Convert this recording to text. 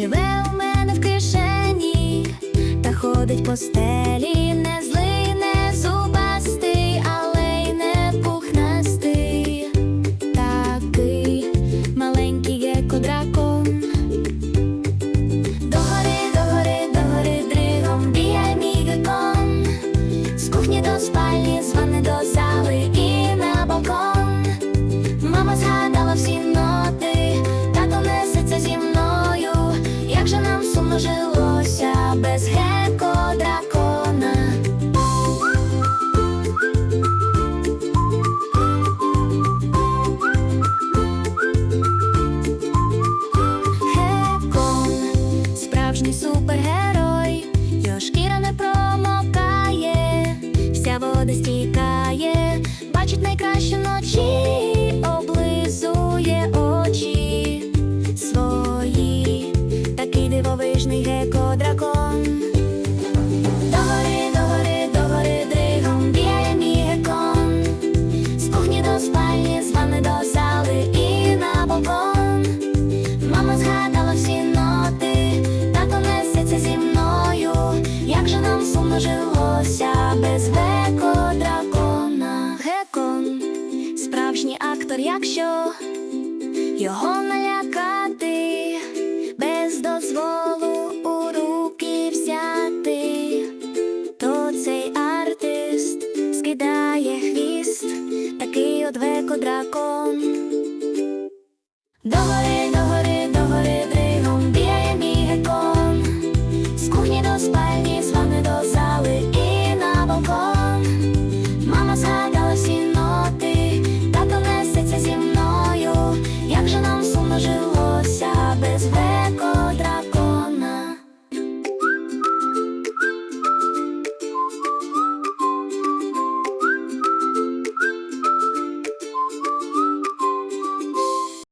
живе у мене в кишені, та ходить по стелі не знає. без геко дракона. Гекон справжній супергерой, його шкіра не промокає, вся вода стікає, бачить найкраще ночі, облизує очі свої. Такий дивовижний геко дракон. без веко дракона, гекон, справжній актор, якщо його.